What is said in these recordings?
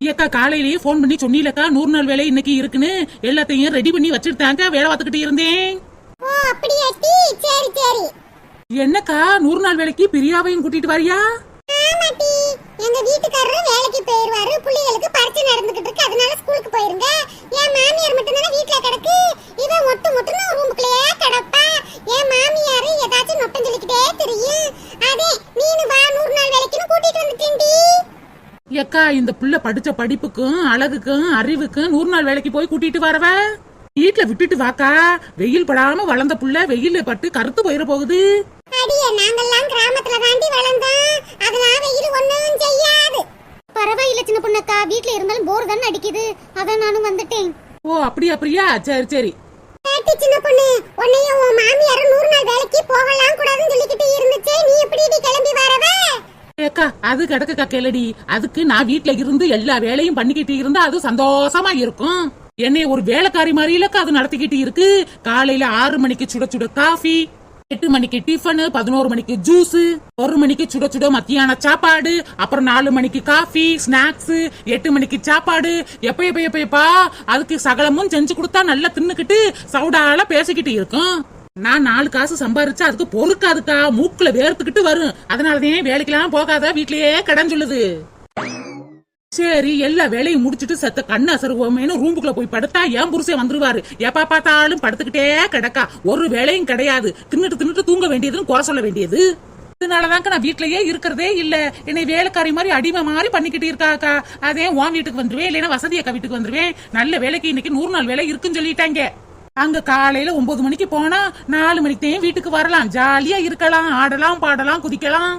ஏக்கா காலையிலேயே ஃபோன் பண்ணி சொன்னீலக்கா நூறு நாள் வேலை இன்னைக்கு இருக்குன்னு எல்லாத்தையும் ரெடி பண்ணி வச்சுட்டாங்க வேலை பார்த்துக்கிட்டு இருந்தேன். ஓ அப்படியாட்டி சரி சரி. என்னக்கா நூறு நாள் வேலைக்கு பிரியாவையும் கூட்டிட்டு வரியா? ஆமாட்டி எங்க வீட்டுக்காரரு வேலைக்கு போயிருவாரு பிள்ளைகளுக்கு பரிச்சை நடந்துகிட்டு இருக்கு அதனால ஸ்கூலுக்கு போயிருங்க. என் மாமியார் மட்டும் தானே வீட்ல கிடக்கு? இவன் மொட்டு மொட்டுன்னு ரூமுக்குள்ளேயே கிடப்பா. என் மாமியார் ஏதாச்சும் நொட்டம் சொல்லிக்கிட்டே தெரியும். அதே நீனு வா நூறு நாள் வேலைக்குன்னு கூட்டிட்டு ஏக்கா இந்த புள்ள படிச்ச படிப்புக்கும் அழகுக்கும் அறிவுக்கும் நூறு நாள் வேலைக்கு போய் கூட்டிட்டு வரவ? வீட்டுல விட்டுட்டு வாக்கா. வெயில் படாம வளர்ந்த புள்ள வெயில்ல பட்டு கருத்து போயிட போகுது. அடியே நாங்கெல்லாம் கிராமத்துல தாண்டி வளர்ந்தோம். அதனால வெயில் ஒண்ணும் செய்யாது. பரவாயில்ல சின்ன பொண்ணக்கா. வீட்ல இருந்தாலும் போர் தானே அடிக்குது. அதான் நானும் வந்துட்டேன். ஓ அப்படியா பிரியா சரி சரி. கேட்டி சின்ன பொண்ணு உன்னையும் உன் மாமியாரும் நூறு நாள் வேலைக்கு போகலாம் கூடாதுன்னு சொல்லிக்கிட்டு இருந்துச்சு. நீ எப்படி கிளம்பி வரவ? ஏக்கா அது கிடக்குக்கா கேளடி. அதுக்கு நான் வீட்ல இருந்து எல்லா வேலையும் பண்ணிக்கிட்டு இருந்தா அது சந்தோஷமா இருக்கும். என்னைய ஒரு வேலைக்காரி மாதிரிலக்கா அது நடத்திக்கிட்டு இருக்கு. காலையில ஆறு மணிக்கு சுட சுட காஃபி எட்டு மணிக்கு டிஃபனு பதினோரு மணிக்கு ஜூஸ் ஒரு மணிக்கு சுட சுட மத்தியான சாப்பாடு அப்புறம் நாலு மணிக்கு காஃபி ஸ்நாக்ஸ் எட்டு மணிக்கு சாப்பாடு. எப்ப எப்ப எப்ப எப்பா? அதுக்கு சகலமும் செஞ்சு கொடுத்தா நல்லா தின்னுக்கிட்டு சவுடால பேசிக்கிட்டு இருக்கும். நான் நாலு காசு சம்பாரிச்சா அதுக்கு பொறுக்காதுக்கா. மூக்குல வேர்த்துக்கிட்டு வரும். அதனாலதான் வேலைக்கெல்லாம் போகாத வீட்லயே கடன் சொல்லுது. சரி எல்லா வேலையும் முடிச்சிட்டு செத்த கண்ணு அசருவோமேனு ரூமுக்குள்ள போய் படுத்தா ஏன் புருஷன் வந்துருவாரு. எப்ப பார்த்தாலும் படுத்துக்கிட்டே கிடக்கா. ஒரு வேலையும் கிடையாது. தின்னுட்டு தின்னுட்டு தூங்க வேண்டியதுன்னு குறை சொல்ல வேண்டியது. இதனாலதாங்க நான் வீட்லயே இருக்கிறதே இல்ல. என்னை வேலைக்காரி மாதிரி அடிமை மாதிரி பண்ணிக்கிட்டு இருக்காக்கா. அதே உன் வீட்டுக்கு வந்துருவேன் இல்லைன்னா வசதியக்கா வீட்டுக்கு வந்துருவேன். நல்ல வேலைக்கு இன்னைக்கு நூறு நாள் வேலை இருக்குன்னு சொல்லிட்டாங்க. அங்க காலையில ஒன்பது மணிக்கு போனா நாலு மணிக்கு வீட்டுக்கு வரலாம். ஜாலியா இருக்கலாம் ஆடலாம் பாடலாம் குதிக்கலாம்.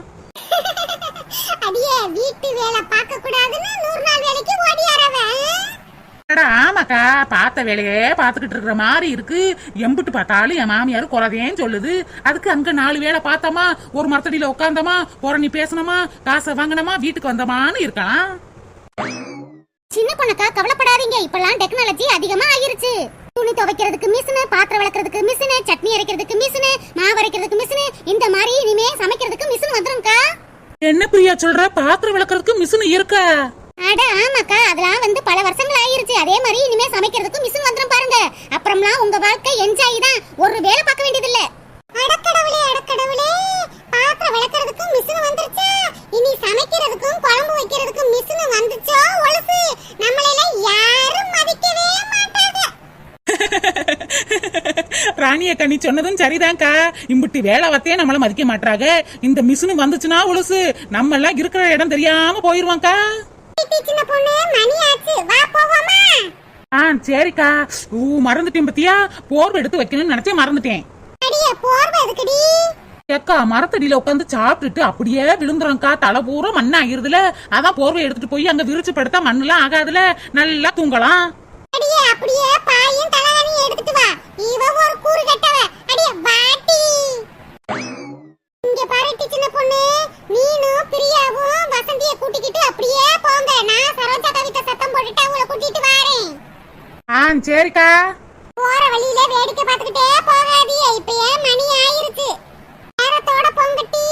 அடியே வீட்டு வேலை பார்க்க கூடாதுன்னு நூறு நாள் வேலைக்கு ஓடியாரவ அடா ஆமாக்கா பார்த்த வேலையே பார்த்துக்கிட்டு இருக்கிற மாதிரி இருக்கு. எம்புட்டு பார்த்தாலும் என் மாமியார் குறதேன்னு சொல்லுது. அதுக்கு அங்க நாலு வேலை பார்த்தோமா? ஒரு மரத்தடியில உட்காந்தோமா புறணி பேசணுமா? காசை வாங்கினோமா வீட்டுக்கு வந்தோமான்னு இருக்கலாம். சின்ன பொண்ணக்கா கவலைப்படாதீங்க. இப்பெல்லாம் டெக்னாலஜி அதிகமா ஆயிருச்சு. துணி துவைக்கிறதுக்கு மிஷினு பாத்திரம் விளக்குறதுக்கு மிஷினு சட்னி அரைக்கிறதுக்கு மிஷினு மாவு அரைக்கிறதுக்கு மிஷினு இந்த மாதிரி இனிமே சமைக்கிறதுக்கு மிஷின் வந்துரும்க்கா. என்ன பிரியா சொல்ற? பாத்திரம் விளக்குறதுக்கு மிஷின் இருக்கா? அட ஆமாக்கா அதெல்லாம் வந்து பல வருஷங்கள் ஆயிருச்சு. அதே மாதிரி இனிமே சமைக்கிறதுக்கு மிஷின் வந்துரும் பாருங்க. அப்புறம்லாம் உங்க வாழ்க்கை என்ஜாய் தான். ஒரு வேலை பார்க்க வேண்டியது இல்ல அடக்கடவுளே அடக்கடவுளே பாத்திரம் விளக்குறதுக்கு மிஷின் வந்துருச்சா இனி சமைக்கிறதுக்கும் குழம்பு வைக்கிறதுக்கும் மிஷின் வந்துச்சோ ஒழுசு நம்மளெல்லாம் யாரும் மதிக்கவே மாட்டாங்க ராணியக்கா நீ சொன்னதும் சரிதான்க்கா. இம்புட்டி வேலை வத்தையே நம்மள மதிக்க மாட்டாங்க இந்த மிஷின் வந்துச்சுன்னா உழுசு நம்ம எல்லாம் இருக்கிற இடம் தெரியாம போயிருவாங்கக்கா ஆ சரிக்கா. ஊ மறந்துட்டேன் பத்தியா? போர்வை எடுத்து வைக்கணும்னு நினைச்சே மறந்துட்டேன். ஏக்கா மரத்தடியில உட்காந்து சாப்பிட்டுட்டு அப்படியே விழுந்துறோம்க்கா. தலை பூரா மண் ஆகிருதுல அதான் போர்வை எடுத்துட்டு போய் அங்க விரிச்சு படுத்தா மண்ணெல்லாம் ஆகாதுல. நல்லா தூங்கலாம். அப்படியே பாயும் தலைவனையும் எடுத்துட்டு வா இவ ஒரு கூறு கட்டவ அடியே வாட்டி இங்க பாருட்டி சின்ன பொண்ணு நீனும் பிரியாவும் வசந்திய கூட்டிக்கிட்டு அப்படியே போங்க நான் சரோஜா கவிதை சத்தம் போட்டுட்டு அவங்கள கூட்டிட்டு வரேன் ஆ சரிக்கா போற வழியில வேடிக்கை பார்த்துக்கிட்டே போகாதீங்க இப்ப ஏன் மணி ஆயிருச்சு நேரத்தோட பொங்கட்டி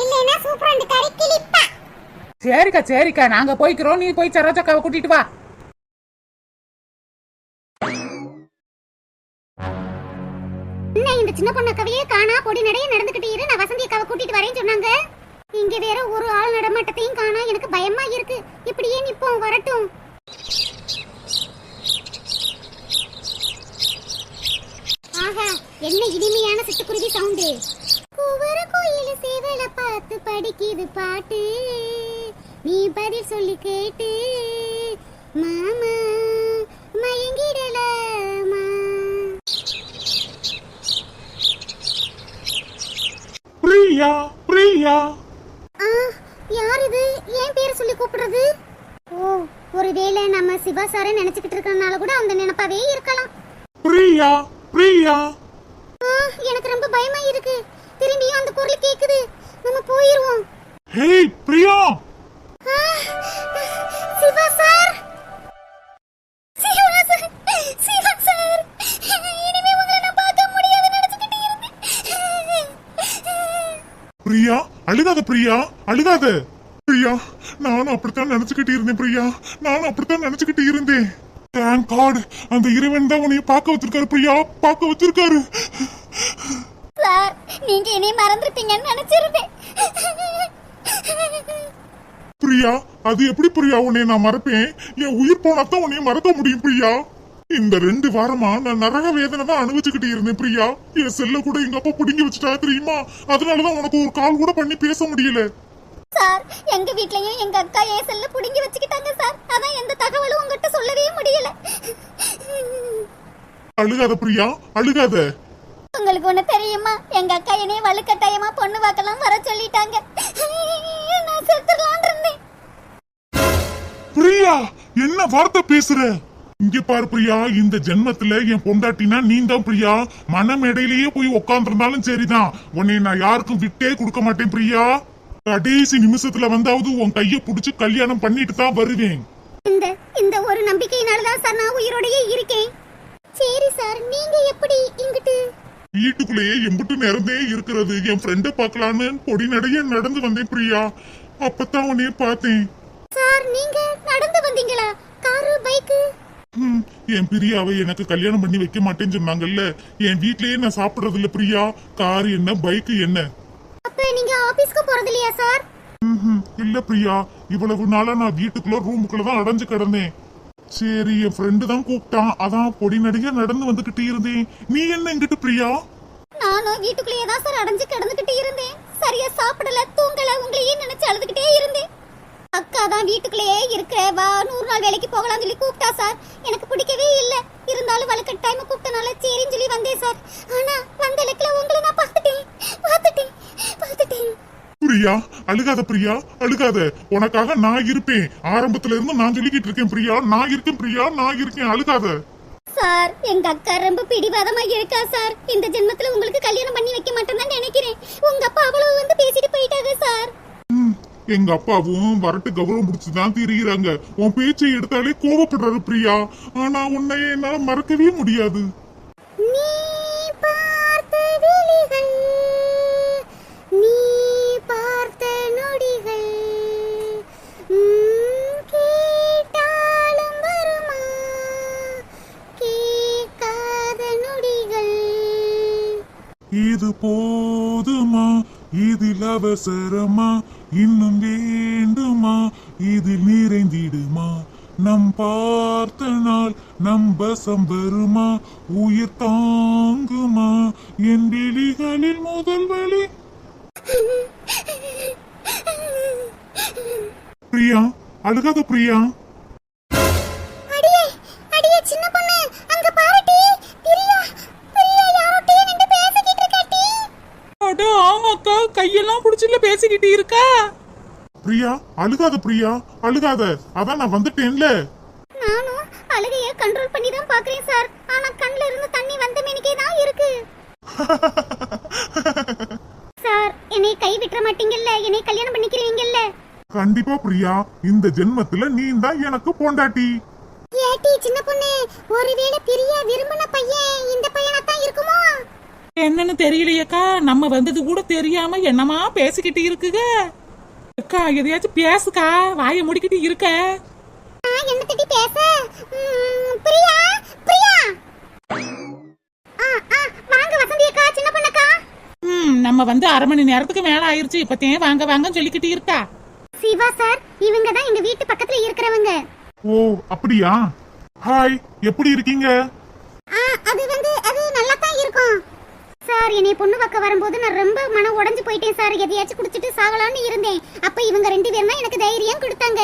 இல்லைன்னா சூப்பரண்டு கறி கிளிப்பா சரிக்கா சரிக்கா? நாங்க போய்க்கிறோம். நீ போய் சரோஜக்காவை கூட்டிட்டு வா. என்ன இந்த சின்ன பொண்ணக்கவையே காணா? பொடி நடைய நடந்துகிட்டு இரு. நான் வசந்தி அக்காவை கூட்டிட்டு வரேன்னு சொன்னாங்க. இங்க வேற ஒரு ஆள் நடமாட்டத்தையும் காணா. எனக்கு பயமா இருக்கு. இப்படியே நிப்போம். வரட்டும். ஆஹா என்ன இனிமையான சிட்டுக்குருவி சவுண்டு. குவர கோயில் சேவல பார்த்து படிக்குது பாட்டு. நீ பதில் சொல்லி கேட்டு மாமா மயங்கிடலாமா? பிரியா பிரியா. ஆ, யார் இது ஏன் பேரை சொல்லி கூப்பிடுறது? ஓ ஒருவேளை நம்ம சிவா சாரை நினைச்சுக்கிட்டு இருக்கறனால கூட அந்த நினைப்பாவே இருக்கலாம். பிரியா பிரியா. ஆ, எனக்கு ரொம்ப பயமா இருக்கு திரும்பியும் அந்த குரல் கேக்குது. நம்ம போயிருவோம். ஹே பிரியா. அழுகாத பிரியா அழுகாத. பிரியா நானும் அப்படித்தான் நினைச்சுக்கிட்டு இருந்தேன் பிரியா. நானும் அப்படித்தான் நினைச்சுக்கிட்டு இருந்தேன். தேங்க் காட் அந்த இறைவன் தான் உன்னைய பார்க்க வச்சிருக்காரு பிரியா. பார்க்க வச்சிருக்காரு. சார் நீங்க என்னை மறந்துருப்பீங்கன்னு நினைச்சிருந்தேன். பிரியா அது எப்படி பிரியா உன்னைய நான் மறப்பேன்? என் உயிர் போனாதான் உன்னைய மறக்க முடியும் பிரியா. இந்த ரெண்டு வாரமா நான் நரக வேதனை தான் அனுபவிச்சுக்கிட்டு இருந்தேன் பிரியா. என் செல்ல கூட எங்க அப்பா பிடுங்கி வச்சுட்டா தெரியுமா? அதனாலதான் உனக்கு ஒரு கால் கூட பண்ணி பேச முடியல. சார் எங்க வீட்லயும் எங்க அக்கா என் செல்ல புடுங்கி வச்சுக்கிட்டாங்க சார். அதான் எந்த தகவலும் உங்ககிட்ட சொல்லவே முடியல. அழுகாத பிரியா. அழுகாத. உங்களுக்கு ஒண்ணு தெரியுமா? எங்க அக்கா என்னைய வலுக்கட்டாயமா பொண்ணு பார்க்கலாம் வர சொல்லிட்டாங்க. நான் செத்துடலான் இருந்தேன். பிரியா என்ன வார்த்தை பேசுற? இங்க பாரு பிரியா இந்த ஜென்மத்துல என் பொண்டாட்டினா நீ தான் பிரியா. மனமேடையிலேயே போய் உட்காந்துருந்தாலும் சரிதான். உன்னை நான் யாருக்கும் விட்டே கொடுக்க மாட்டேன் பிரியா. கடைசி நிமிஷத்துல வந்தாவது உன் கைய புடிச்சு கல்யாணம் பண்ணிட்டு தான் வருவேன். இந்த இந்த ஒரு நம்பிக்கையினால தான் சார் நான் உயிரோடயே இருக்கேன். சரி சார் நீங்க எப்படி இங்கிட்டு? வீட்டுக்குள்ளேயே எம்பிட்டு நேரந்தே இருக்கிறது. என் ஃப்ரெண்ட பார்க்கலான்னு பொடி நடைய நடந்து வந்தேன் பிரியா. அப்பதான் உன்னைய பார்த்தேன். சார் நீங்க நடந்து வந்தீங்களா? என் பிரியாவை எனக்கு கல்யாணம் பண்ணி வைக்க மாட்டேன்னு சொன்னாங்கல்ல. என் வீட்லயே நான் சாப்பிடுறது இல்ல பிரியா. கார் என்ன பைக் என்ன? அப்ப நீங்க ஆபீஸ்க்கு போறது இல்லையா சார். இல்ல பிரியா. இவ்வளவு நாளா நான் வீட்டுக்குள்ள ரூமுக்குள்ள தான் அடைஞ்சு கிடந்தேன். சரி என் ஃப்ரெண்டு தான் கூப்பிட்டான். அதான் பொடி நடிகை நடந்து வந்துகிட்டு இருந்தேன். நீ என்ன இங்கிட்டு பிரியா? நானும் வீட்டுக்குள்ளேயே தான் சார் அடைஞ்சு கிடந்துகிட்டு இருந்தேன். சரியா சாப்பிடல தூங்கல உங்களையே நினைச்சு அழுதுகிட்டே இருந்தேன். அக்கா தான் வீட்டுக்குள்ளேயே இருக்கிற வா நூறு நாள் வேலைக்கு போகலாம் சொல்லி கூப்பிட்டா சார். எனக்கு பிடிக்கவே இல்ல. இருந்தாலும் வழுக்க டைம் கூப்பிட்டனால சரின்னு சொல்லி வந்தேன் சார். ஆனா வந்த இலக்கில உங்களை நான் பார்த்துட்டேன். பார்த்துட்டேன். பார்த்துட்டேன். பிரியா அழுகாத பிரியா அழுகாத. உனக்காக நான் இருப்பேன். ஆரம்பத்துல இருந்து நான் சொல்லிக்கிட்டு இருக்கேன் பிரியா. நான் இருக்கேன் பிரியா. நான் இருக்கேன். அழுகாத. சார் எங்க அக்கா ரொம்ப பிடிவாதமா இருக்கா சார்? இந்த ஜென்மத்துல உங்களுக்கு கல்யாணம் பண்ணி வைக்க மாட்டேன்னு நினைக்கிறேன். உங்க அப்பா அவ்வளவு வந்து பேசிட்டு போயிட்டாங்க சார். எங்க அப்பாவும் வரட்டு கௌரவம் முடிச்சுதான் திரியிறாங்க உன் பேச்சை எடுத்தாலே கோவப்படுறாரு பிரியா. ஆனா உன்னை என்னால மறக்கவே முடியாது. இது போதுமா? இதில் அவசரமா? இன்னும் வேண்டுமா? இதில் நிறைந்திடுமா? நம் பார்த்த நாள் நம் வசம் வருமா? உயிர் தாங்குமா? என் விழிகளில் முதல் வழி பிரியா அழுகாத பிரியா. பிரியா அழுகாத பிரியா அழுகாத. அதான் நான் வந்துட்டேன்ல. நானும் அழுகைய கண்ட்ரோல் பண்ணி தான் பாக்குறேன் சார். ஆனா கண்ணுல இருந்து தண்ணி வந்த மேனிக்கே தான் இருக்கு. சார் என்னை கை விட்டுற மாட்டீங்கல்ல? என்னை கல்யாணம் பண்ணிக்கிறீங்கல்ல? கண்டிப்பா பிரியா இந்த ஜென்மத்துல நீ தான் எனக்கு பொண்டாட்டி. ஏட்டி சின்ன பொண்ணு ஒருவேளை பிரியா விரும்பின பையன் இந்த பையனா தான் இருக்குமோ? என்னன்னு தெரியலையேக்கா. நம்ம வந்தது கூட தெரியாம என்னமா பேசிக்கிட்டு இருக்குக? அக்கா எதையாச்சும் பேசுக்கா. வாயை முடிக்கிட்டு இருக்க. என்ன தட்டி பேச? ம், பிரியா பிரியா. வாங்க வசந்தி அக்கா சின்ன பொண்ணக்கா. ம் நம்ம வந்து அரை மணி நேரத்துக்கு மேல ஆயிருச்சு. இப்பத்தே வாங்க வாங்கன்னு சொல்லிக்கிட்டு இருக்கா. சிவா சார் இவங்க தான் எங்க வீட்டு பக்கத்துல இருக்கிறவங்க. ஓ அப்படியா? ஹாய் எப்படி இருக்கீங்க ஆ அது வந்து அது நல்லா தான் இருக்கும் சார் என்னை பொண்ணு பார்க்க வரும்போது நான் ரொம்ப மன உடைஞ்சு போயிட்டேன் சார். எதையாச்சும் குடிச்சிட்டு சாகலாம்னு இருந்தேன். அப்ப இவங்க ரெண்டு பேரும் தான் எனக்கு தைரியம் கொடுத்தாங்க.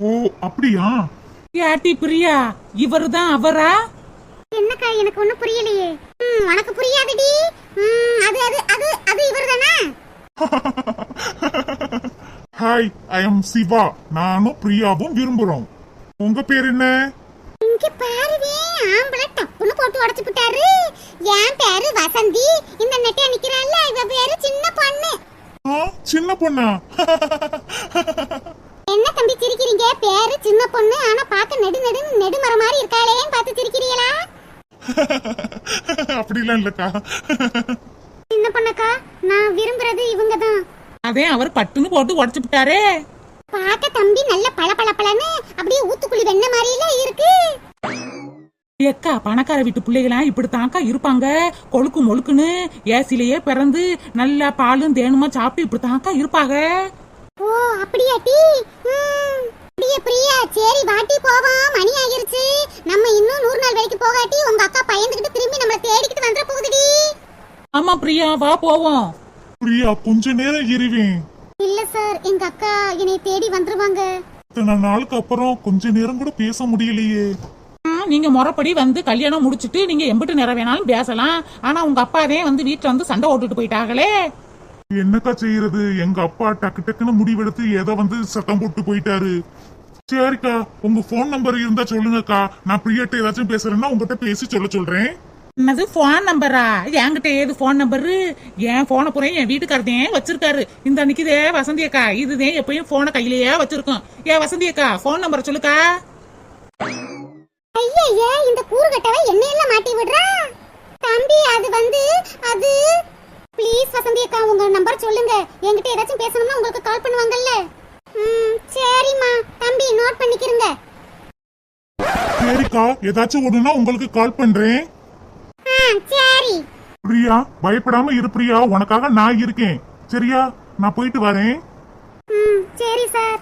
ஓ அப்படியா? ஏட்டி பிரியா இவரு தான் அவரா? என்னக்கா எனக்கு ஒண்ணும் புரியலையே. ம் உனக்கு புரியாதுடி. ம் அது அது அது அது இவர் தானே ஹாய் ஐ எம் சிவா நானும் பிரியாவும் விரும்புறோம். உங்க பேர் என்ன? இங்க பாருவே ஆம்பளை டப்புன்னு போட்டு உடைச்சு விட்டாரு என் பேரு வசந்தி. இந்த நெட்டையா நிக்கிறான்ல இவ பேரு சின்ன பொண்ணு. சின்ன பொண்ணா? என்ன தம்பி சிரிக்கிறீங்க? பேரு சின்ன பொண்ணு. ஆனா பார்க்க நெடு நெடு நெடுமரம் மாதிரி இருக்காளேன்னு பார்த்து சிரிக்கிறீங்களா? அப்படிலாம் இல்லக்கா. சின்ன பொண்ணக்கா நான் விரும்புறது இவங்க தான் அதே அவர் பட்டுன்னு போட்டு உடச்சு விட்டாரே பார்க்க தம்பி நல்ல பளபளபளன்னு பணக்கார வீட்டு பிள்ளைகளாம் இப்படித்தான்க்கா இருப்பாங்க. கொழுக்கு மொழுக்குன்னு ஏசிலேயே பிறந்து நல்லா பாலும் தேனுமா சாப்பிட்டு இப்படித்தான்க்கா இருப்பாங்க. ஓ அப்படியா டி? ம். அப்படியே பிரியா. சரி வாட்டி போவோம். மணி ஆகிருச்சு. நம்ம இன்னும் நூறு நாள் வரைக்கும் போகாட்டி உங்க அக்கா பயந்துகிட்டு திரும்பி நம்மள தேடிக்கிட்டு வந்துட போகுதுடி ஆமா பிரியா வா போவோம். பிரியா கொஞ்ச நேரம் இருவேன். இல்ல சார். எங்க அக்கா என்னை தேடி வந்துருவாங்க. இத்தனை நாளுக்கு அப்புறம் கொஞ்ச நேரம் கூட பேச முடியலையே. நீங்க முறைப்படி வந்து கல்யாணம் முடிச்சிட்டு நீங்க எம்பிட்டு நேரம் வேணாலும் பேசலாம். ஆனா உங்க அப்பாதே வந்து வீட்டுல வந்து சண்டை ஓட்டுட்டு போயிட்டாங்களே. என்னக்கா செய்யறது? எங்க அப்பா டக்கு டக்குன்னு முடிவெடுத்து ஏதோ வந்து சத்தம் போட்டு போயிட்டாரு. சரிக்கா உங்க போன் நம்பர் இருந்தா சொல்லுங்கக்கா. நான் பிரியாட்ட ஏதாச்சும் பேசுறேன்னா உங்ககிட்ட பேசி சொல்ல சொல்றேன். என்னது போன் நம்பரா என்கிட்ட ஏது போன் நம்பரு என் போனை பூரா என் வீட்டுக்காரதேன் வச்சிருக்காரு. இந்த அன்னைக்குதே வசந்தி அக்கா இதுதான் எப்பயும் போனை கையிலேயே வச்சிருக்கோம். ஏன் வசந்தி அக்கா போன் நம்பர் சொல்லுக்கா. ஐயய்ய இந்த கூறுகட்டவ என்னையெல்லாம் மாட்டி விடுறா? தம்பி அது வந்து அது. ப்ளீஸ் வசந்தி அக்கா உங்க நம்பர் சொல்லுங்க. என்கிட்ட ஏதாச்சும் பேசணும்னா உங்களுக்கு கால் பண்ணுவாங்கல்ல. ம் சரிம்மா. தம்பி நோட் பண்ணிக்கிறங்க சரிக்கா ஏதாச்சும் ஒண்ணுனா உங்களுக்கு கால் பண்றேன். ஆ சரி. பிரியா பயப்படாம இரு பிரியா. உனக்காக நான் இருக்கேன். சரியா? நான் போயிட்டு வரேன். ம் சரி சார்.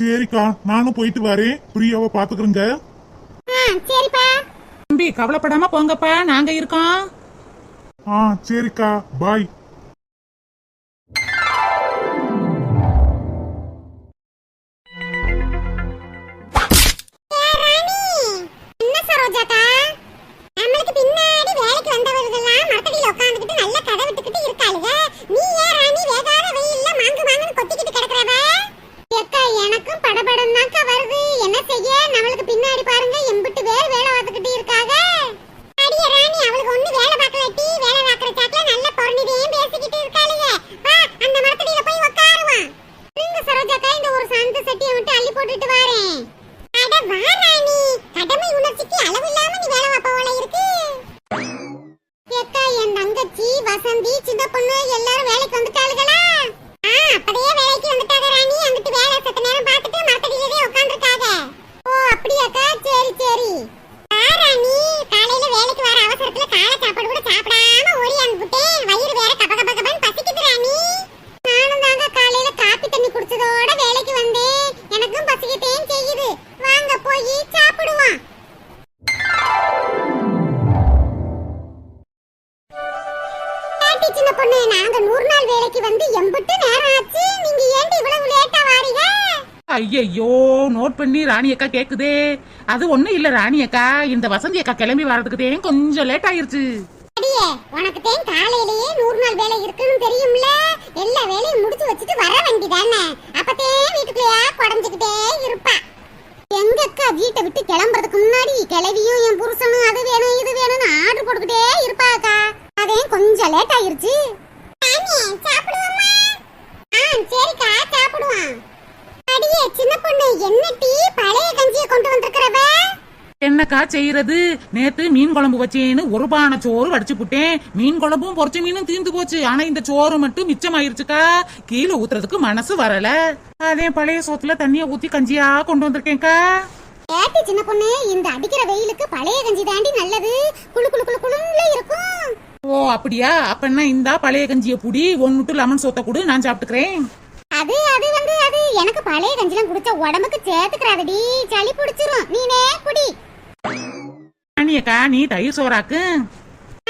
சரிக்கா நானும் போயிட்டு வரேன். பிரியாவை பாத்துக்கிறேங்க. சரிப்பா. தம்பி கவலைப்படாம போங்கப்பா. நாங்க இருக்கோம். ஆ சரிக்கா. பாய். வசந்தி சின்ன பொண்ணு அக்கா கேக்குதே. அது ஒண்ணும் இல்ல ராணி அக்கா. இந்த வசந்தி அக்கா கிளம்பி வர்றதுக்குதே கொஞ்சம் லேட் ஆயிருச்சு. உனக்கு தேன் காலையிலேயே நூறு நாள் வேலை இருக்குன்னு தெரியும்ல? எல்லா வேலையும் முடிச்சு வச்சுட்டு வர வேண்டிதானே? அப்பத்தே வீட்டுக்குள்ளேயா குடஞ்சுக்கிட்டே இருப்பா. எங்க அக்கா வீட்டை விட்டு கிளம்புறதுக்கு முன்னாடி கிளவியும் என் புருஷனும் அது வேணும் இது வேணும்னு ஆர்டர் போட்டுக்கிட்டே இருப்பாக்கா அதே கொஞ்சம் லேட் ஆயிருச்சு. சாமி சாப்பிடுவோமா? ஆ சரிக்கா சாப்பிடுவான் அடியே சின்ன பொண்ணு என்ன டீ? பழைய கஞ்சியை கொண்டு வந்திருக்கிறவ? என்னக்கா செய்யறது? நேத்து மீன் குழம்பு வச்சேன்னு ஒரு பானை சோறு வடிச்சு புட்டேன். மீன் குழம்பும் பொரிச்ச மீனும் தீந்து போச்சு. ஆனா இந்த சோறு மட்டும் மிச்சமாயிருச்சுக்கா. கீழே ஊத்துறதுக்கு மனசு வரல. அதே பழைய சோத்துல தண்ணிய ஊத்தி கஞ்சியா கொண்டு வந்திருக்கேன்க்கா. ஏட்டி சின்ன பொண்ணு இந்த அடிக்கிற வெயிலுக்கு பழைய கஞ்சி தாண்டி நல்லது. குளு குளு குளு குளுன்னு இருக்கும். ஓ அப்படியா? அப்பன்னா இந்தா பழைய கஞ்சிய புடி ஒன்னுட்டு லெமன் சோத்த கொடு நான் சாப்பிட்டுக்கிறேன். அது அது வந்து எனக்கு பழைய கஞ்சிலாம் குடிச்ச உடம்புக்கு சேர்த்துக்கிறாதடி. சளி பிடிச்சிரும். நீனே குடி. ராணியக்கா நீ தயிர் சோறாக்கு.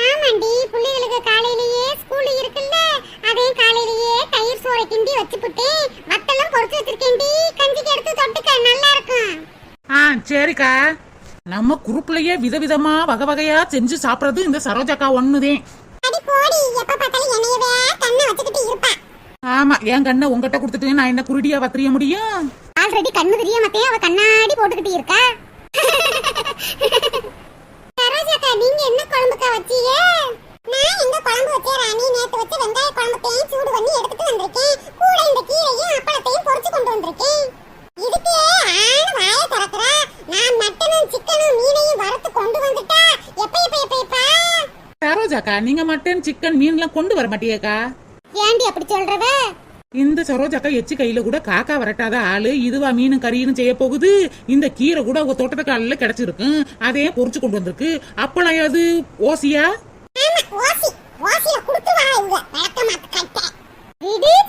ஆமாண்டி புள்ளைகளுக்கு காலையிலேயே ஸ்கூல் இருக்குல்ல. அதே காலையிலேயே தயிர் சோறை கிண்டி வச்சுப்புட்டேன். வத்தெல்லாம் பொரிச்சு வச்சிருக்கேன்டி. கஞ்சிக்கு எடுத்து தொட்டுக்க நல்லா இருக்கும். ஆ சரிக்கா. நம்ம குரூப்லயே விதவிதமா வகை வகையா செஞ்சு சாப்பிடுறது இந்த சரோஜாக்கா ஒண்ணுதேன் அடி போடி எப்ப பார்த்தாலும் என்னையவே கண்ணை வச்சுக்கிட்டு இருப்பா. ஆமா என் கண்ணை உங்ககிட்ட கொடுத்துட்டு நான் என்ன குருடியா வத்திரிய முடியும்? ஆல்ரெடி கண்ணு தெரியாமத்தே அவ கண்ணாடி போட்டுக்கிட்டு இருக்கா? சரோஜாக்கா நீங்க என்ன குழம்புக்கா வச்சீங்க? நான் எங்க குழம்பு வச்சேன் ராணி. நேத்து வச்ச வெங்காய குழம்பத்தையும் சூடு பண்ணி எடுத்துட்டு வந்திருக்கேன். கூட இந்த கீரையும் அப்பளத்தையும் பொரிச்சு கொண்டு வந்திருக்கேன். இதுக்கே ஆன வாய திறக்கிறா? நான் மட்டனும் சிக்கனும் மீனையும் வறுத்து கொண்டு வந்துட்டா. எப்ப எப்ப எப்ப எப்ப? சரோஜாக்கா நீங்க மட்டன் சிக்கன் மீன்லாம் கொண்டு வர சொல்றவ? இந்த சரோஜாக்கா எச்சு கையில கூட காக்கா வரட்டாத ஆளு இதுவா மீன் கறின்னு செய்ய போகுது. இந்த கீரை கூட உங்க தோட்டத்துக்கு ஆளுல கிடைச்சிருக்கும் அதே பொறிச்சு கொண்டு வந்திருக்கு. அப்பளம் அது ஓசியா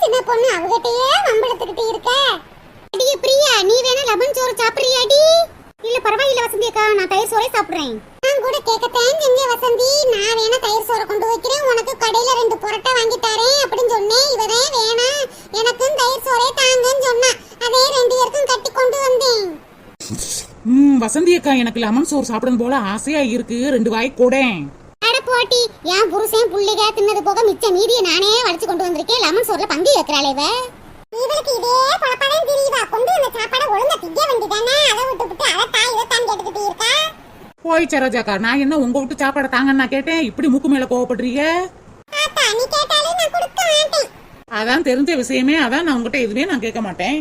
சின்ன பொண்ணு. அவகிட்டயே வம்பளத்துக்கிட்டு இருக்க. அடியே பிரியா நீ வேணா லெமன் சோறு சாப்பிடுறியாடி இல்ல பரவாயில்ல வசந்தி அக்கா. நான் தயிர் சாப்பிடுறேன். கூட கேட்கத்தேன் எங்க வசந்தி. நான் வேணா தயிர் சோறு வசந்தியக்கா எனக்கு லெமன் சோறு சாப்பிடணும் போல ஆசையா இருக்கு. ரெண்டு வாய் கூடேன். போட்டி என் புருஷன் புள்ளிக தின்னது போக மிச்ச மீதிய நானே வளைச்சு கொண்டு வந்திருக்கேன். லெமன் சோறுல பந்தி வைக்கிறாள் இவ. இவளுக்கு இதே பொழப்பாடே தெரியுதா கொண்டு வந்த சாப்பாடை ஒழுங்கா திங்க வேண்டியதானே? அதை விட்டு விட்டு அதை தாய் இதை தான் கேட்டுக்கிட்டு இருக்கா? போய் சரோஜாக்கா நான் என்ன உங்க விட்டு சாப்பாடை தாங்கன்னு நான் கேட்டேன்? இப்படி மூக்கு மேல கோவப்படுறீங்க? அதான் தெரிஞ்ச விஷயமே அதான் நான் உங்ககிட்ட எதுவுமே நான் கேட்க மாட்டேன்.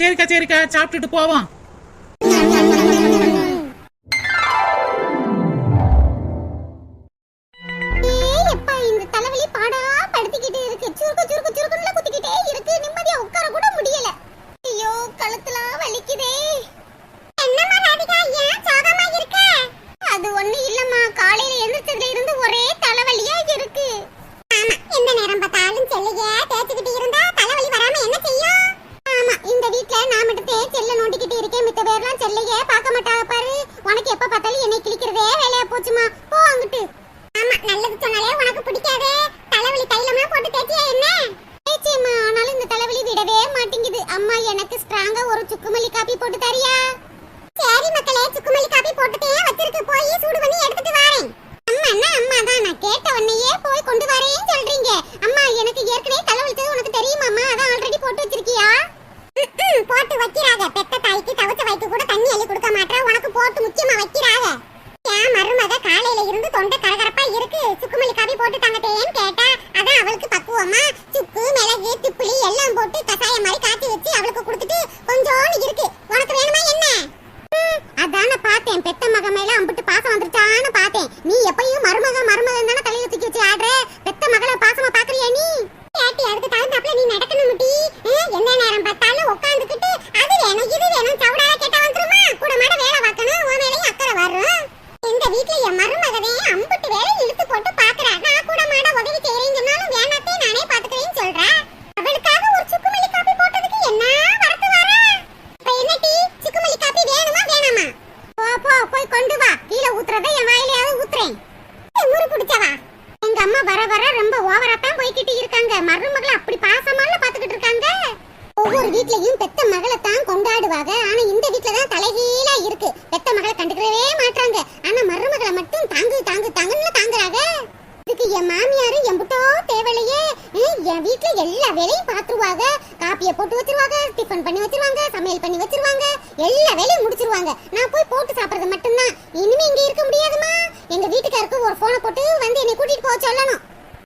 சரிக்கா சரிக்கா சாப்பிட்டுட்டு போவோம்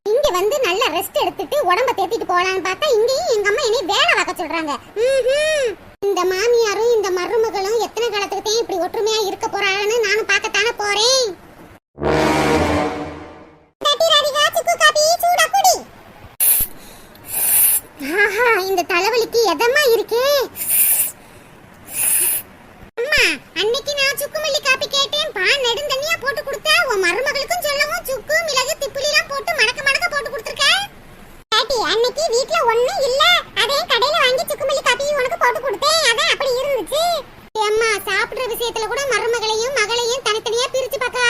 இங்க வந்து நல்ல ரெஸ்ட் எடுத்துட்டு உடம்ப தேத்திட்டு போலான்னு பார்த்தா இங்கேயும் எங்க அம்மா என்னை வேலை பார்க்க சொல்றாங்க. இந்த மாமியாரும் இந்த மருமகளும் எத்தனை காலத்துக்கு இப்படி ஒற்றுமையா இருக்க போறாங்கன்னு நானும் பார்க்கத்தானே போறேன். இந்த தலைவலிக்கு எதமா இருக்கே? ஏமா அன்னைக்கு நான் சுக்கு மல்லி காப்பி கேட்டேன். பா நெடுந்தண்ணியா போட்டு கொடுத்தா. உன் மருமகளுக்கும் சொல்லவும் சுக்கு மிளகு திப்புலிலாம் போட்டு மடக்க மணக்க போட்டு கொடுத்துருக்க. பாட்டி அன்னைக்கு வீட்ல ஒண்ணும் இல்ல. அதே கடையில வாங்கி சுக்கு மல்லி காப்பி உனக்கு போட்டு கொடுத்தேன். அதான் அப்படி இருந்துச்சு. அம்மா சாப்பிடுற விஷயத்துல கூட மருமகளையும் மகளையும் தனித்தனியா பிரிச்சு பார்க்க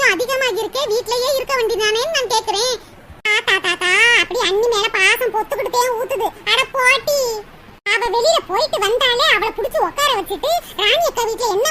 கொஞ்சம் அதிகமாக இருக்கே வீட்லயே இருக்க வேண்டியதானேன்னு நான் கேட்குறேன் தாத்தா தாத்தா அப்படி அண்ணி மேல பாசம் பொத்துக்கிட்டே ஊத்துது. அட போட்டி. அவ வெளியில போயிட்டு வந்தாலே அவளை பிடிச்சி உட்கார வச்சுட்டு ராணி அக்கா வீட்டுல என்ன